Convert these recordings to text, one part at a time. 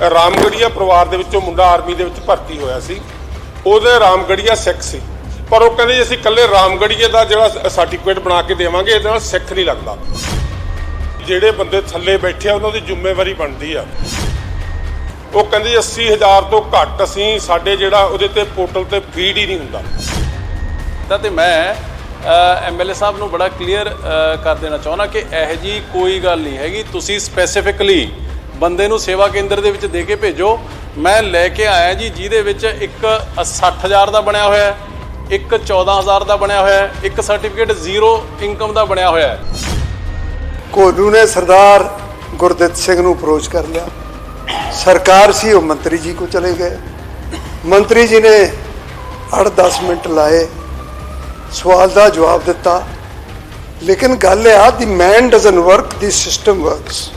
ਰਾਮਗੜੀਆ ਪਰਿਵਾਰ ਦੇ ਵਿੱਚੋਂ ਮੁੰਡਾ ਆਰਮੀ ਦੇ ਵਿੱਚ ਭਰਤੀ ਹੋਇਆ ਸੀ। ਉਹਦੇ ਰਾਮਗੜੀਆ ਸਿੱਖ ਸੀ। ਪਰ ਉਹ ਕਹਿੰਦੇ ਜੀ ਅਸੀਂ ਇਕੱਲੇ ਰਾਮਗੜੀਏ ਦਾ ਜਿਹੜਾ ਸਰਟੀਫਿਕੇਟ ਬਣਾ ਕੇ ਦੇਵਾਂਗੇ, ਇਹਦੇ ਨਾਲ ਸਿੱਖ ਨਹੀਂ ਲੱਗਦਾ। ਜਿਹੜੇ ਬੰਦੇ ਥੱਲੇ ਬੈਠੇ ਆ, ਉਹਨਾਂ ਦੀ ਜ਼ਿੰਮੇਵਾਰੀ ਬਣਦੀ ਆ। ਉਹ ਕਹਿੰਦੇ ਜੀ 80000 ਤੋਂ ਘੱਟ ਅਸੀਂ ਸਾਡੇ ਜਿਹੜਾ ਉਹਦੇ ਤੇ ਪੋਰਟਲ ਤੇ ਫੀਡ ਹੀ ਨਹੀਂ ਹੁੰਦਾ। ਤਾਂ ਤੇ ਮੈਂ ਐਮਐਲਏ ਸਾਹਿਬ ਨੂੰ ਬੜਾ ਕਲੀਅਰ ਕਰ ਦੇਣਾ ਚਾਹੁੰਦਾ ਕਿ ਇਹ ਜੀ ਕੋਈ ਗੱਲ ਨਹੀਂ ਹੈਗੀ। ਤੁਸੀਂ ਸਪੈਸੀਫਿਕਲੀ ਬੰਦੇ ਨੂੰ ਸੇਵਾ ਕੇਂਦਰ ਦੇ ਵਿੱਚ ਦੇ ਕੇ ਭੇਜੋ। ਮੈਂ ਲੈ ਕੇ ਆਇਆ ਜੀ, ਜਿਹਦੇ ਵਿੱਚ ਇੱਕ 60000 ਦਾ ਬਣਿਆ ਹੋਇਆ ਹੈ, ਇੱਕ 14000 ਦਾ ਬਣਿਆ ਹੋਇਆ ਹੈ, ਇੱਕ ਸਰਟੀਫਿਕੇਟ ਜ਼ੀਰੋ ਇਨਕਮ ਦਾ ਬਣਿਆ ਹੋਇਆ ਹੈ। ਕੋਲੂ ਨੇ ਸਰਦਾਰ ਗੁਰਦਿੱਤ ਸਿੰਘ ਨੂੰ ਅਪਰੋਚ ਕਰ ਲਿਆ। ਸਰਕਾਰ ਸੀ, ਉਹ ਮੰਤਰੀ ਜੀ ਕੋ ਚਲੇ ਗਏ। ਮੰਤਰੀ ਜੀ ਨੇ 8-10 ਮਿੰਟ ਲਾਏ, ਸਵਾਲ ਦਾ ਜਵਾਬ ਦਿੱਤਾ। ਲੇਕਿਨ ਗੱਲ ਇਹ ਆ the man doesn't work the system works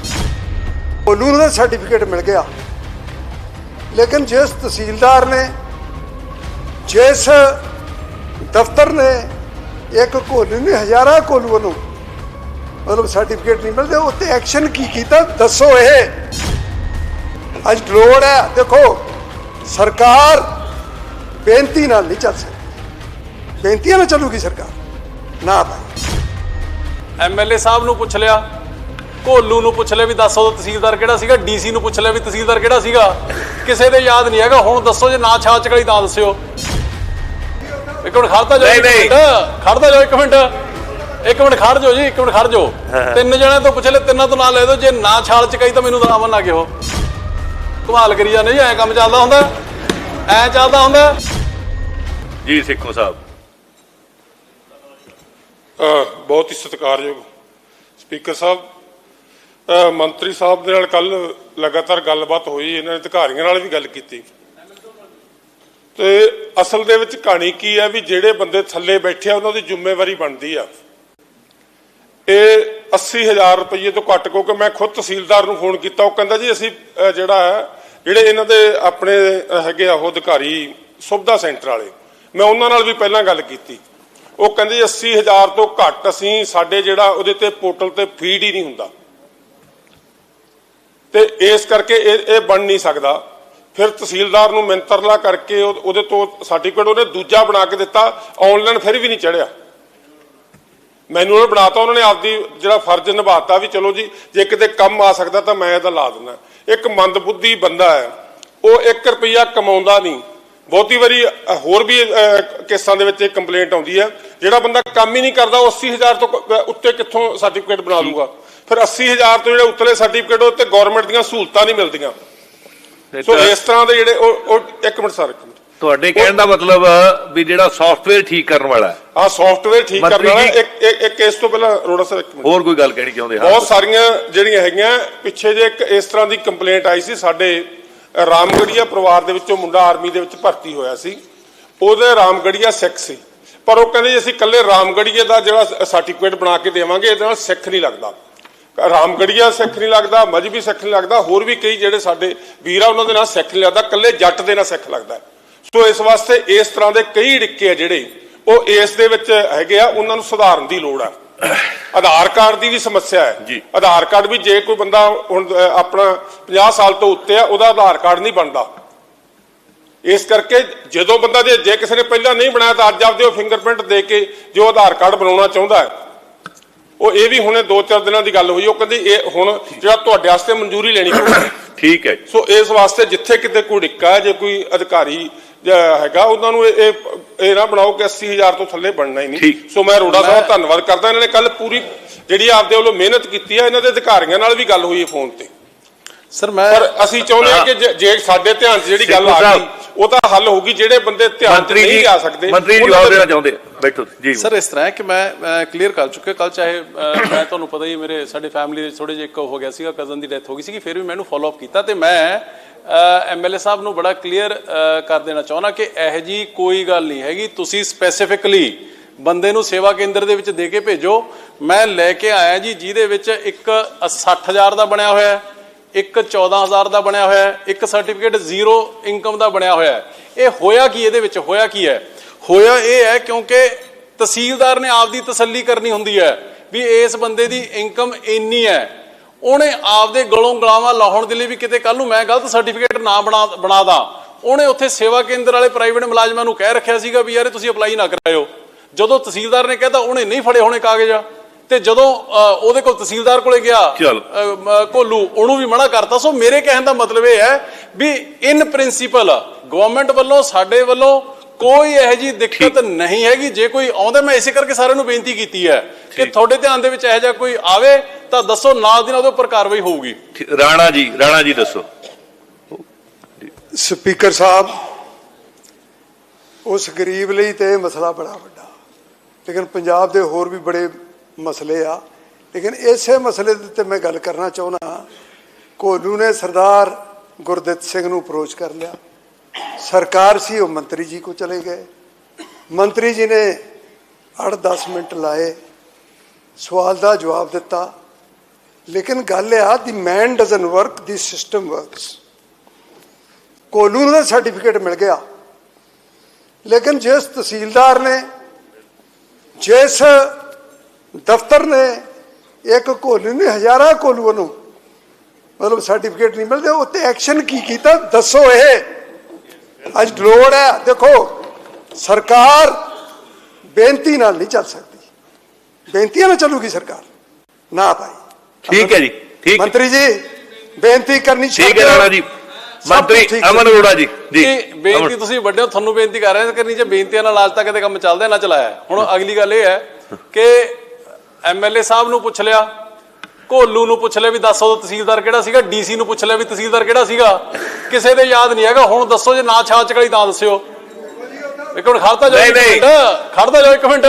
ਕੋਲੂ ਨੂੰ ਤਾਂ ਸਰਟੀਫਿਕੇਟ ਮਿਲ ਗਿਆ। ਲੇਕਿਨ ਜਿਸ ਤਹਿਸੀਲਦਾਰ ਨੇ, ਜਿਸ ਦਫ਼ਤਰ ਨੇ ਇੱਕ ਕੋਲੂ ਨੇ ਹਜ਼ਾਰਾਂ ਕੋਲੂ ਨੂੰ ਮਤਲਬ ਸਰਟੀਫਿਕੇਟ ਨਹੀਂ ਮਿਲਦੇ ਉੱਤੇ ਐਕਸ਼ਨ ਕੀ ਕੀਤਾ? ਦੱਸੋ ਇਹ। ਅੱਜ ਲੋੜ ਹੈ, ਦੇਖੋ, ਸਰਕਾਰ ਬੇਨਤੀ ਨਾਲ ਨਹੀਂ ਚੱਲ ਸਕਦੀ। ਬੇਨਤੀਆਂ ਨਾਲ ਚੱਲੂਗੀ ਸਰਕਾਰ। ਨਾ ਭਾਈ। ਐਮਐਲਏ ਸਾਹਿਬ ਨੂੰ ਪੁੱਛ ਲਿਆ। ਕੋਲੂ ਨੂੰ ਪੁੱਛ ਲਿਆ ਵੀ ਦੱਸੋ ਤਾਂ ਤਹਿਸੀਲਦਾਰ ਕਿਹੜਾ ਸੀਗਾ? ਡੀਸੀ ਨੂੰ ਪੁੱਛ ਲਿਆ ਵੀ ਤਹਿਸੀਲਦਾਰ ਕਿਹੜਾ ਸੀਗਾ? ਕਿਸੇ ਦੇ ਯਾਦ ਨਹੀਂ ਹੈਗਾ। ਹੁਣ ਦੱਸੋ ਜੇ ਨਾ ਛਾਚ ਕਲੀ ਤਾਂ ਦੱਸਿਓ। ਇੱਕ ਮਿੰਟ ਖੜਦਾ ਜਾਓ ਨਹੀਂ, ਇੱਕ ਨਹੀਂ। ਮਿੰਟ। ਖੜਦਾ ਜਾਓ ਇੱਕ ਮਿੰਟ। ਇੱਕ ਮਿੰਟ ਖੜ ਜਾਓ ਜੀ ਇੱਕ ਮਿੰਟ ਖੜ ਜਾਓ। ਤਿੰਨ ਜਣਿਆਂ ਤੋਂ ਪੁੱਛ ਲੈ ਤਿੰਨਾਂ ਤੋਂ ਨਾਂ ਲੈ ਦਿਓ। ਜੇ ਨਾ ਛਾਲ ਚ ਕਹੀ ਤਾਂ ਮੈਨੂੰ ਤਾਂ ਅਮਨ ਨਾ ਕਿਹੋ। ਕਮਾਲ ਕਰੀ ਜਾਂਦੇ ਜੀ ਐ ਕੰਮ ਚੱਲਦਾ ਹੁੰਦਾ। ਐ ਚੱਲਦਾ ਹੁੰਦਾ। ਜੀ ਸਿੱਖੋ ਸਾਹਿਬ। ਅਹ ਬਹੁਤ ਹੀ ਸਤਿਕਾਰਯੋਗ ਸਪੀਕਰ ਸਾਹਿਬ ਮੰਤਰੀ ਸਾਹਿਬ ਦੇ ਨਾਲ ਕੱਲ ਲਗਾਤਾਰ ਗੱਲਬਾਤ ਹੋਈ, ਇਹਨਾਂ ਨੇ ਅਧਿਕਾਰੀਆਂ ਨਾਲ ਵੀ ਗੱਲ ਕੀਤੀ। ਤੇ ਅਸਲ ਦੇ ਵਿੱਚ ਕਹਾਣੀ ਕੀ ਹੈ ਵੀ ਜਿਹੜੇ ਬੰਦੇ ਥੱਲੇ ਬੈਠੇ ਆ, ਉਹਨਾਂ ਦੀ ਜ਼ਿੰਮੇਵਾਰੀ ਬਣਦੀ ਆ। ਇਹ 80000 ਰੁਪਏ ਤੋਂ ਘੱਟ ਕਿਉਂਕਿ ਮੈਂ ਖੁਦ ਤਹਿਸੀਲਦਾਰ ਨੂੰ ਫੋਨ ਕੀਤਾ, ਉਹ ਕਹਿੰਦਾ ਜੀ ਅਸੀਂ ਜਿਹੜਾ ਹੈ, ਜਿਹੜੇ ਇਹਨਾਂ ਦੇ ਆਪਣੇ ਹੈਗੇ ਆ ਉਹ ਅਧਿਕਾਰੀ, ਸੁਵਿਧਾ ਸੈਂਟਰ ਵਾਲੇ, ਮੈਂ ਉਹਨਾਂ ਨਾਲ ਵੀ ਪਹਿਲਾਂ ਗੱਲ ਕੀਤੀ। ਉਹ ਕਹਿੰਦੇ ਜੀ 80000 ਤੋਂ ਘੱਟ ਅਸੀਂ ਸਾਡੇ ਜਿਹੜਾ ਉਹਦੇ ਤੇ ਪੋਰਟਲ ਤੇ ਫੀਡ ਹੀ ਨਹੀਂ ਹੁੰਦਾ। ਤੇ ਇਸ ਕਰਕੇ ਇਹ ਇਹ ਬਣ ਨਹੀਂ ਸਕਦਾ। ਫਿਰ ਤਹਿਸੀਲਦਾਰ ਨੂੰ ਮਿੰਤਰਲਾ ਕਰਕੇ ਉਹ- ਉਹਦੇ ਤੋਂ ਸਰਟੀਫਿਕੇਟ ਉਹਨੇ ਦੂਜਾ ਬਣਾ ਕੇ ਦਿੱਤਾ ਆਨਲਾਈਨ ਫਿਰ ਵੀ ਨਹੀਂ ਚੜਿਆ। ਮੈਨੂਅਲ ਬਣਾਤਾ, ਉਹਨਾਂ ਨੇ ਆਪਦੀ ਜਿਹੜਾ ਫਰਜ਼ ਨਿਭਾਤਾ ਵੀ ਚਲੋ ਜੀ, ਜੇ ਕਿਤੇ ਕੰਮ ਆ ਸਕਦਾ ਤਾਂ ਮੈਂ ਇਹਦਾ ਲਾ ਦਿੰਦਾ। ਇੱਕ ਮੰਦਬੁੱਧੀ ਬੰਦਾ ਹੈ, ਉਹ 1 ਰੁਪਿਆ ਕਮਾਉਂਦਾ ਨਹੀਂ। ਬਹੁਤੀ ਵਾਰੀ ਹੋਰ ਵੀ ਕੇਸਾਂ ਦੇ ਵਿੱਚ ਇਹ ਕੰਪਲੇਂਟ ਆਉਂਦੀ ਹੈ। ਜਿਹੜਾ ਬੰਦਾ ਕੰਮ ਹੀ ਨਹੀਂ ਕਰਦਾ ਉਹ 80000 ਤੋਂ ਉੱਤੇ ਕਿੱਥੋਂ ਸਰਟੀਫਿਕੇਟ ਬਣਾ ਲੂਗਾ? ਫਿਰ 80000 ਤੋਂ ਜਿਹੜੇ ਉੱਤਲੇ ਸਰਟੀਫਿਕੇਟ ਉਹ ਤੇ ਗਵਰਨਮੈਂਟ ਦੀਆਂ ਸਹੂਲਤਾਂ ਨਹੀਂ ਮਿਲਦੀਆਂ। ਸੋ ਇਸ ਤਰ੍ਹਾਂ ਦੇ ਜਿਹੜੇ ਉਹ ਇੱਕ ਮਿੰਟ ਸਰ ਤੁਹਾਡੇ ਕਹਿਣ ਦਾ ਮਤਲਬ ਵੀ ਜਿਹੜਾ ਸੌਫਟਵੇਅਰ ਠੀਕ ਕਰਨ ਵਾਲਾ ਹੈ, ਆਹ ਸੌਫਟਵੇਅਰ ਠੀਕ ਕਰਨ ਵਾਲਾ ਇੱਕ ਇੱਕ- ਇਸ ਤੋਂ ਪਹਿਲਾਂ ਰੋੜਾ ਸਰ ਇੱਕ ਮਿੰਟ। ਹੋਰ ਕੋਈ ਗੱਲ ਕਹਿਣੀ ਚਾਹੁੰਦੇ? ਹਾਂ ਬਹੁਤ ਸਾਰੀਆਂ ਜਿਹੜੀਆਂ ਹੈਗੀਆਂ ਪਿੱਛੇ ਜੇ ਇੱਕ ਇਸ ਤਰ੍ਹਾਂ ਦੀ ਕੰਪਲੇਂਟ ਆਈ ਸੀ ਸਾਡੇ ਰਾਮਗੜੀਆ ਪਰਿਵਾਰ ਦੇ ਵਿੱਚੋਂ ਮੁੰਡਾ ਆਰਮੀ ਦੇ ਵਿੱਚ ਭਰਤੀ ਹੋਇਆ ਸੀ। ਉਹਦੇ ਰਾਮਗੜੀਆ ਸਿੱਖ ਸੀ। ਪਰ ਉਹ ਕਹਿੰਦੇ ਜੀ ਅਸੀਂ ਇਕੱਲੇ ਰਾਮਗੜੀਏ ਦਾ ਜਿਹੜਾ ਸਰਟੀਫਿਕੇਟ ਬਣਾ ਕੇ ਦੇਵਾਂਗੇ, ਇਹਦੇ ਨਾਲ ਸਿੱਖ ਨਹੀਂ ਲੱਗਦਾ। ਰਾਮਗੜੀਆ ਸਿੱਖ ਨਹੀਂ ਲੱਗਦਾ ਮਜਬੀ ਸਿੱਖ ਨਹੀਂ ਲੱਗਦਾ, ਹੋਰ ਵੀ ਕਈ ਜਿਹੜੇ ਸਾਡੇ ਵੀਰ ਆ, ਉਹਨਾਂ ਦੇ ਨਾਲ ਸਿੱਖ ਨਹੀਂ ਲੱਗਦਾ, ਇਕੱਲੇ ਜੱਟ ਦੇ ਨਾਲ ਸਿੱਖ ਲੱਗਦਾ ਸੋ ਇਸ ਵਾਸਤੇ ਇਸ ਤਰ੍ਹਾਂ ਦੇ ਕਈ ਡਿੱਕੇ ਆ ਜਿਹੜੇ, ਉਹ ਇਸ ਦੇ ਵਿੱਚ ਹੈਗੇ ਆ, ਉਹਨਾਂ ਨੂੰ ਸੁਧਾਰਨ ਦੀ ਲੋੜ ਆ। ਆਧਾਰ ਕਾਰਡ ਦੀ ਵੀ ਸਮੱਸਿਆ ਹੈ ਜੀ। ਆਧਾਰ ਕਾਰਡ ਵੀ ਜੇ ਕੋਈ ਬੰਦਾ ਹੁਣ ਆਪਣਾ 50 ਸਾਲ ਤੋਂ ਉੱਤੇ ਆ ਉਹਦਾ ਆਧਾਰ ਕਾਰਡ ਨਹੀਂ ਬਣਦਾ ਇਸ ਕਰਕੇ ਜਦੋਂ ਬੰਦਾ ਜੇ ਜੇ ਕਿਸੇ ਨੇ ਪਹਿਲਾਂ ਨਹੀਂ ਬਣਾਇਆ ਤਾਂ ਅੱਜ ਆਪਦੇ ਉਹ ਫਿੰਗਰਪ੍ਰਿੰਟ ਦੇ ਕੇ ਜੋ ਆਧਾਰ ਕਾਰਡ ਬਣਾਉਣਾ ਚਾਹੁੰਦਾ ਹੈ ਉਹ ਇਹ ਵੀ ਹੁਣੇ 2-4 ਦਿਨਾਂ ਦੀ ਗੱਲ ਹੋਈ ਉਹ ਕਹਿੰਦੀ ਇਹ ਹੁਣ ਜਿਹੜਾ ਤੁਹਾਡੇ ਵਾਸਤੇ ਮਨਜ਼ੂਰੀ ਲੈਣੀ ਪਊਗੀ ਠੀਕ ਹੈ। ਸੋ ਇਸ ਵਾਸਤੇ ਜਿੱਥੇ ਕਿਤੇ ਕੋਈ ਡਿੱਕਾ ਜੇ ਕੋਈ ਅਧਿਕਾਰੀ ਹੈਗਾ ਉਹਨਾਂ ਨੂੰ ਇਹ ਇਹ- ਨਾ ਬਣਾਓ ਕਿ 80000 ਤੋਂ ਥੱਲੇ ਬਣਨਾ ਹੀ ਨਹੀਂ। ਸੋ ਮੈਂ ਰੋੜਾ ਸਾਹਿਬ ਧੰਨਵਾਦ ਕਰਦਾ। ਇਹਨਾਂ ਨੇ ਕੱਲ ਪੂਰੀ ਜਿਹੜੀ ਆਪਦੇ ਵੱਲੋਂ ਮਿਹਨਤ ਕੀਤੀ ਹੈ ਇਹਨਾਂ ਦੇ ਅਧਿਕਾਰੀਆਂ ਨਾਲ ਵੀ ਗੱਲ ਹੋਈ ਹੈ ਫੋਨ ਤੇ। ਸਰ ਮੈਂ ਪਰ ਅਸੀਂ ਚਾਹੁੰਦੇ ਹਾਂ ਕਿ ਜੇ- ਜੇ ਸਾਡੇ ਧਿਆਨ 'ਚ ਜਿਹੜੀ ਗੱਲ ਆ ਗਈ। ਉਹ ਤਾਂ ਹੱਲ ਹੋਊਗੀ ਜਿਹੜੇ ਬੰਦੇ ਧਿਆਨ 'ਚ ਮੰਤਰੀ ਨਹੀਂ ਆ ਸਕਦੇ ਮੰਤਰੀ ਜੀ ਉਹਨਾਂ ਜਵਾਬ ਦੇ- ਦੇਣਾ ਚਾਹੁੰਦੇ। ਆ। ਬੈਠੋ ਜੀ ਸਰ ਇਸ ਤਰ੍ਹਾਂ ਹੈ ਕਿ ਮੈਂ ਕਲੀਅਰ ਕਰ ਚੁੱਕਿਆ। ਕੱਲ ਚਾਹੇ ਅਹ, ਮੈਂ ਤੁਹਾਨੂੰ ਪਤਾ ਹੀ ਹੈ, ਮੇਰੇ ਸਾਡੇ ਫੈਮਿਲੀ ਦੇ ਥੋੜੇ ਜਿਹਾ ਇੱਕ ਹੋ ਗਿਆ ਸੀਗਾ ਕਜ਼ਨ ਦੀ ਡੈਥ ਹੋ ਗਈ ਸੀਗੀ ਫਿਰ ਵੀ ਮੈਨੂੰ ਫਾਲੋ ਅਪ ਕੀਤਾ ਤੇ ਮੈਂ ਐਮਐਲਏ ਸਾਹਿਬ ਨੂੰ ਬੜਾ ਕਲੀਅਰ ਕਰ ਦੇਣਾ ਚਾਹੁੰਦਾ ਕਿ ਇਹ ਜੀ ਕੋਈ ਗੱਲ ਨਹੀਂ ਹੈਗੀ। ਤੁਸੀਂ ਸਪੈਸੀਫਿਕਲੀ ਬੰਦੇ ਨੂੰ ਸੇਵਾ ਕੇਂਦਰ ਦੇ ਵਿੱਚ ਦੇ ਕੇ ਭੇਜੋ। ਮੈਂ ਲੈ ਕੇ ਆਇਆ ਜੀ ਜਿਹਦੇ ਵਿੱਚ ਇੱਕ 60000 ਦਾ ਬਣਿਆ ਹੋਇਆ ਹੈ। ਇੱਕ 14000 ਦਾ ਬਣਿਆ ਹੋਇਆ ਹੈ, ਇੱਕ ਸਰਟੀਫਿਕੇਟ ਜ਼ੀਰੋ ਇਨਕਮ ਦਾ ਬਣਿਆ ਹੋਇਆ ਹੈ। ਇਹ ਹੋਇਆ ਕੀ, ਇਹਦੇ ਵਿੱਚ ਹੋਇਆ ਕੀ ਹੈ? ਹੋਇਆ ਇਹ ਹੈ ਕਿਉਂਕਿ ਤਹਿਸੀਲਦਾਰ ਨੇ ਆਪਦੀ ਤਸੱਲੀ ਕਰਨੀ ਹੁੰਦੀ ਹੈ ਵੀ ਇਸ ਬੰਦੇ ਦੀ ਇਨਕਮ ਇੰਨੀ ਹੈ। ਉਹਨੇ ਆਪਦੇ ਗਲੋਂ ਗਲਾਵਾਂ ਲਾਉਣ ਦੇ ਲਈ ਵੀ ਕਿਤੇ ਕੱਲ ਨੂੰ ਮੈਂ ਗਲਤ ਸਰਟੀਫਿਕੇਟ ਨਾ ਬਣਾ ਬਣਾ ਦਾਂ। ਉਹਨੇ ਉੱਥੇ ਸੇਵਾ ਕੇਂਦਰ ਵਾਲੇ ਪ੍ਰਾਈਵੇਟ ਮੁਲਾਜ਼ਮਾਂ ਨੂੰ ਕਹਿ ਰੱਖਿਆ ਸੀਗਾ ਵੀ ਯਾਰ ਤੁਸੀਂ ਅਪਲਾਈ ਨਾ ਕਰਾਇਓ। ਜਦੋਂ ਤਹਿਸੀਲਦਾਰ ਨੇ ਕਹਿਤਾ, ਉਹਨੇ ਨਹੀਂ ਫੜੇ ਹੋਣੇ ਕਾਗਜ਼। ਤੇ ਜਦੋਂ ਉਹਦੇ ਕੋਲ ਤਹਿਸੀਲਦਾਰ ਕੋਲੇ ਗਿਆ ਕੋਲੂ ਉਹਨੂੰ ਵੀ ਮਨਾ ਕਰਤਾ। ਸੋ ਮੇਰੇ ਕਹਿਣ ਦਾ ਮਤਲਬ ਇਹ ਹੈ ਵੀ ਇਨ ਪ੍ਰਿੰਸੀਪਲ ਗਵਰਨਮੈਂਟ ਵੱਲੋਂ ਸਾਡੇ ਵੱਲੋਂ ਕੋਈ ਇਹੋ ਜੀ ਦਿੱਕਤ ਨਹੀਂ ਹੈਗੀ। ਜੇ ਕੋਈ ਆਉਂਦਾ ਮੈਂ ਇਸੇ ਕਰਕੇ ਸਾਰਿਆਂ ਨੂੰ ਬੇਨਤੀ ਕੀਤੀ ਹੈ ਕਿ ਤੁਹਾਡੇ ਧਿਆਨ ਦੇ ਵਿੱਚ ਇਹੋ ਜਿਹਾ ਕੋਈ ਆਵੇ ਤਾਂ ਦੱਸੋ ਨਾਲ ਦੀ ਨਾਲ ਉਹਦੇ ਉੱਪਰ ਕਾਰਵਾਈ ਹੋਊਗੀ। ਰਾਣਾ ਜੀ ਰਾਣਾ ਜੀ ਦੱਸੋ। ਸਪੀਕਰ ਸਾਹਿਬ ਉਸ ਗਰੀਬ ਲਈ ਤੇ ਇਹ ਮਸਲਾ ਬੜਾ ਵੱਡਾ। ਲੇਕਿਨ ਪੰਜਾਬ ਦੇ ਹੋਰ ਵੀ ਬੜੇ ਮਸਲੇ ਆ। ਲੇਕਿਨ ਇਸੇ ਮਸਲੇ ਦੇ ਉੱਤੇ ਮੈਂ ਗੱਲ ਕਰਨਾ ਚਾਹੁੰਦਾ ਕੋਲੂ ਨੇ ਸਰਦਾਰ ਗੁਰਦਿੱਤ ਸਿੰਘ ਨੂੰ ਅਪਰੋਚ ਕਰ ਲਿਆ। ਸਰਕਾਰ ਸੀ, ਉਹ ਮੰਤਰੀ ਜੀ ਕੋ ਚਲੇ ਗਏ। ਮੰਤਰੀ ਜੀ ਨੇ 8-10 ਮਿੰਟ ਲਾਏ, ਸਵਾਲ ਦਾ ਜਵਾਬ ਦਿੱਤਾ। ਲੇਕਿਨ ਗੱਲ ਇਹ ਆ the man doesn't work the system works ਕੋਲੂ ਨੂੰ ਸਰਟੀਫਿਕੇਟ ਮਿਲ ਗਿਆ। ਲੇਕਿਨ ਜਿਸ ਤਹਿਸੀਲਦਾਰ ਨੇ, ਜਿਸ ਦਫ਼ਤਰ ਨੇ ਇੱਕ ਕੋਲੂ ਨੇ ਹਜ਼ਾਰਾਂ ਕੋਲੂਆਂ ਨੂੰ ਮਤਲਬ ਸਰਟੀਫਿਕੇਟ ਨਹੀਂ ਮਿਲਦੇ ਉੱਤੇ ਐਕਸ਼ਨ ਕੀ ਕੀਤਾ? ਦੱਸੋ ਇਹ। ਅੱਜ ਲੋੜ ਹੈ। ਦੇਖੋ ਸਰਕਾਰ ਬੇਨਤੀ ਨਾਲ ਨਹੀਂ ਚੱਲ ਸਕਦੀ। ਬੇਨਤੀਆਂ ਨਾਲ ਚੱਲੂਗੀ ਸਰਕਾਰ। ਨਾ ਭਾਈ। ਠੀਕ ਹੈ ਜੀ ਠੀਕ। ਮੰਤਰੀ ਜੀ ਬੇਨਤੀ ਕਰਨੀ ਠੀਕ ਹੈ। ਰਾਣਾ ਜੀ। ਮੰਤਰੀ। ਅਮਨ ਅਰੋੜਾ ਜੀ। ਜੀ ਬੇਨਤੀ। ਤੁਸੀਂ ਵੱਡੇ ਹੋ ਤੁਹਾਨੂੰ ਬੇਨਤੀ ਕਰ ਰਹੇ ਹਾਂ ਕਰਨੀ ਜੇ ਬੇਨਤੀਆਂ ਨਾਲ ਅੱਜ ਤੱਕ ਕਦੇ ਕੰਮ ਚੱਲਦਾ ਨਾ ਚਲਾਇਆ। ਹੁਣ ਅਗਲੀ ਗੱਲ ਇਹ ਹੈ ਕਿ ਐਮਐਲਏ ਸਾਹਿਬ ਨੂੰ ਪੁੱਛ ਲਿਆ ਕੋਲੂ ਨੂੰ ਪੁੱਛ ਲਿਆ ਵੀ ਦੱਸੋ ਤਹਿਸੀਲਦਾਰ ਕਿਹੜਾ ਸੀਗਾ ਡੀਸੀ ਨੂੰ ਪੁੱਛ ਲਿਆ ਵੀ ਤਹਿਸੀਲਦਾਰ ਕਿਹੜਾ ਸੀਗਾ। ਕਿਸੇ ਦੇ ਯਾਦ ਨਹੀਂ ਹੈਗਾ ਹੁਣ ਦੱਸੋ ਜੇ ਨਾ ਛਾਚ ਕਲੀ ਤਾਂ ਦੱਸਿਓ। ਇੱਕ ਮਿੰਟ ਖੜਤਾ ਜਾਓ ਨਹੀਂ, ਇੱਕ ਨਹੀਂ। ਮਿੰਟ। ਖੜਤਾ ਜਾਓ ਇੱਕ ਮਿੰਟ।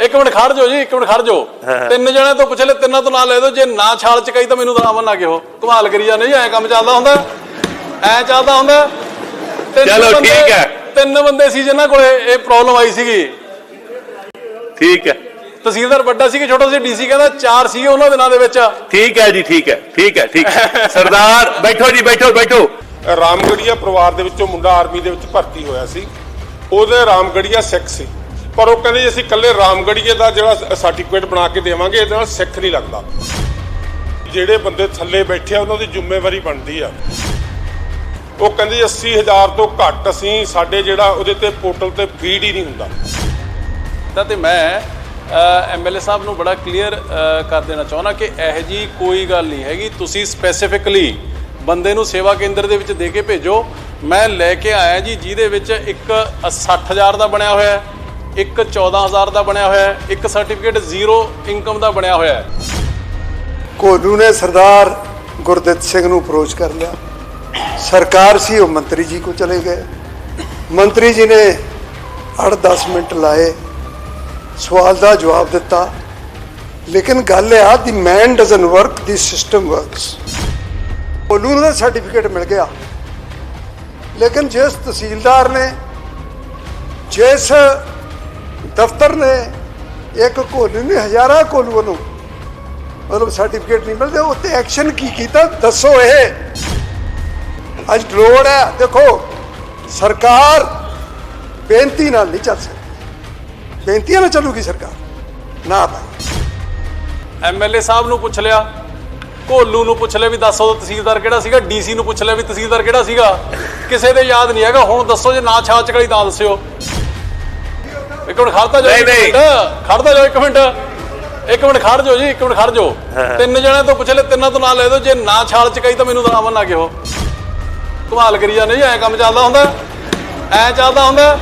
ਇੱਕ ਮਿੰਟ ਖੜ ਜਾਓ ਜੀ ਇੱਕ ਮਿੰਟ ਖੜ ਜਾਓ। ਤਿੰਨ ਜਣਿਆਂ ਤੋਂ ਪੁੱਛ ਲੈ ਤਿੰਨਾਂ ਤੋਂ ਨਾਂ ਲੈ ਦਿਓ ਜੇ ਨਾ ਛਾਲ ਚ ਕਹੀ ਤਾਂ ਮੈਨੂੰ ਤਾਂ ਅਮਨ ਨਾ ਕਿਹੋ। ਕਮਾਲ ਕਰੀ ਜਾਂਦੇ ਜੀ ਐ ਕੰਮ ਚੱਲਦਾ ਹੁੰਦਾ। ਐ ਚੱਲਦਾ ਹੁੰਦਾ। ਚਲੋ, ਠੀਕ ਹੈ। ਤਿੰਨ ਬੰਦੇ ਸੀ ਜਿਨ੍ਹਾਂ ਕੋਲੇ ਇਹ ਪ੍ਰੋਬਲਮ ਆਈ ਸੀਗੀ। ਠੀਕ ਹੈ। ਤਹਿਸੀਲਦਾਰ ਵੱਡਾ ਸੀ ਕਿ ਛੋਟਾ ਸੀ ਡੀਸੀ ਕਹਿੰਦਾ ਚਾਰ ਸੀ ਉਹਨਾਂ ਦਿਨਾਂ ਦੇ ਵਿੱਚ। ਠੀਕ ਹੈ ਜੀ ਠੀਕ ਹੈ ਠੀਕ ਹੈ ਠੀਕ ਹੈ। ਸਰਦਾਰ ਬੈਠੋ ਜੀ ਬੈਠੋ ਬੈਠੋ। ਰਾਮਗੜੀਆ ਪਰਿਵਾਰ ਦੇ ਵਿੱਚੋਂ ਮੁੰਡਾ ਆਰਮੀ ਦੇ ਵਿੱਚ ਭਰਤੀ ਹੋਇਆ ਸੀ। ਉਹਦੇ ਰਾਮਗੜੀਆ ਸਿੱਖ ਸੀ। ਪਰ ਉਹ ਕਹਿੰਦੇ ਜੀ ਅਸੀਂ ਇਕੱਲੇ ਰਾਮਗੜੀਏ ਦਾ ਜਿਹੜਾ ਸਰਟੀਫਿਕੇਟ ਬਣਾ ਕੇ ਦੇਵਾਂਗੇ ਇਹਦੇ ਨਾਲ ਸਿੱਖ ਨਹੀਂ ਲੱਗਦਾ। ਜਿਹੜੇ ਬੰਦੇ ਥੱਲੇ ਬੈਠੇ ਆ ਉਹਨਾਂ ਦੀ ਜ਼ਿੰਮੇਵਾਰੀ ਬਣਦੀ ਆ। ਉਹ ਕਹਿੰਦੇ ਜੀ 80000 ਤੋਂ ਘੱਟ ਅਸੀਂ ਸਾਡੇ ਜਿਹੜਾ ਉਹਦੇ ਤੇ ਪੋਰਟਲ ਤੇ ਫੀਡ ਹੀ ਨਹੀਂ ਹੁੰਦਾ। ਤਾਂ ਤੇ ਮੈਂ ਐਮਐਲਏ ਸਾਹਿਬ ਨੂੰ ਬੜਾ ਕਲੀਅਰ ਕਰ ਦੇਣਾ ਚਾਹੁੰਦਾ ਕਿ ਇਹ ਜੀ ਕੋਈ ਗੱਲ ਨਹੀਂ ਹੈਗੀ। ਤੁਸੀਂ ਸਪੈਸੀਫਿਕਲੀ ਬੰਦੇ ਨੂੰ ਸੇਵਾ ਕੇਂਦਰ ਦੇ ਵਿੱਚ ਦੇ ਕੇ ਭੇਜੋ। ਮੈਂ ਲੈ ਕੇ ਆਇਆ ਜੀ, ਜਿਹਦੇ ਵਿੱਚ ਇੱਕ 60000 ਦਾ ਬਣਿਆ ਹੋਇਆ ਹੈ, ਇੱਕ 14000 ਦਾ ਬਣਿਆ ਹੋਇਆ ਹੈ, ਇੱਕ ਸਰਟੀਫਿਕੇਟ ਜ਼ੀਰੋ ਇਨਕਮ ਦਾ ਬਣਿਆ ਹੋਇਆ ਹੈ। ਕੋਲੂ ਨੇ ਸਰਦਾਰ ਗੁਰਦਿੱਤ ਸਿੰਘ ਨੂੰ ਅਪਰੋਚ ਕਰ ਲਿਆ। ਸਰਕਾਰ ਸੀ, ਉਹ ਮੰਤਰੀ ਜੀ ਕੋ ਚਲੇ ਗਏ। ਮੰਤਰੀ ਜੀ ਨੇ 8-10 ਮਿੰਟ ਲਾਏ। ਸਵਾਲ ਦਾ ਜਵਾਬ ਦਿੱਤਾ। ਲੇਕਿਨ ਗੱਲ ਇਹ ਆ the man doesn't work the system works ਕੋਲੂ ਨੂੰ ਸਰਟੀਫਿਕੇਟ ਮਿਲ ਗਿਆ। ਲੇਕਿਨ ਜਿਸ ਤਹਿਸੀਲਦਾਰ ਨੇ, ਜਿਸ ਦਫ਼ਤਰ ਨੇ ਇੱਕ ਕੋਲੂ ਨੇ ਹਜ਼ਾਰਾਂ ਕੋਲੂਆਂ ਨੂੰ ਮਤਲਬ ਸਰਟੀਫਿਕੇਟ ਨਹੀਂ ਮਿਲਦੇ ਉੱਤੇ ਐਕਸ਼ਨ ਕੀ ਕੀਤਾ? ਦੱਸੋ ਇਹ। ਅੱਜ ਲੋੜ ਹੈ, ਦੇਖੋ, ਸਰਕਾਰ ਬੇਨਤੀ ਨਾਲ ਨਹੀਂ ਚੱਲ ਸਕਦੀ। ਬੇਨਤੀਆਂ ਨਾਲ ਚੱਲੂਗੀ ਸਰਕਾਰ। ਨਾ ਭਾਈ। ਐਮਐਲਏ ਸਾਹਿਬ ਨੂੰ ਪੁੱਛ ਲਿਆ। ਕੋਲੂ ਨੂੰ ਪੁੱਛ ਲਿਆ ਵੀ ਦੱਸੋ ਉਹ ਤਹਿਸੀਲਦਾਰ ਕਿਹੜਾ ਸੀਗਾ ਡੀਸੀ ਨੂੰ ਪੁੱਛ ਲਿਆ ਵੀ ਤਹਿਸੀਲਦਾਰ ਕਿਹੜਾ ਸੀਗਾ। ਕਿਸੇ ਦੇ ਯਾਦ ਨਹੀਂ ਹੈਗਾ ਹੁਣ ਦੱਸੋ ਜੇ ਨਾ ਛਾਚ ਕਲੀ ਤਾਂ ਦੱਸਿਓ। ਇੱਕ ਮਿੰਟ ਖੜਤਾ ਜਾਓ ਨਹੀਂ, ਇੱਕ ਨਹੀਂ। ਮਿੰਟ। ਖੜਤਾ ਜਾਓ ਇੱਕ ਮਿੰਟ। ਇੱਕ ਮਿੰਟ ਖੜ ਜਾਓ ਜੀ ਇੱਕ ਮਿੰਟ ਖੜ ਜਾਓ। ਤਿੰਨ ਜਣਿਆਂ ਤੋਂ ਪੁੱਛ ਲੈ ਤਿੰਨਾਂ ਤੋਂ ਨਾਂ ਲੈ ਦਿਓ। ਜੇ ਨਾ ਛਾਲ ਚ ਕਹੀ ਤਾਂ ਮੈਨੂੰ ਤਾਂ ਅਮਨ ਨਾ ਕਿਹੋ। ਕਮਾਲ ਕਰੀ ਜਾਂਦੇ ਜੀ ਐ ਕੰਮ ਚੱਲਦਾ ਹੁੰਦਾ। ਐ ਚੱਲਦਾ ਹੁੰਦਾ।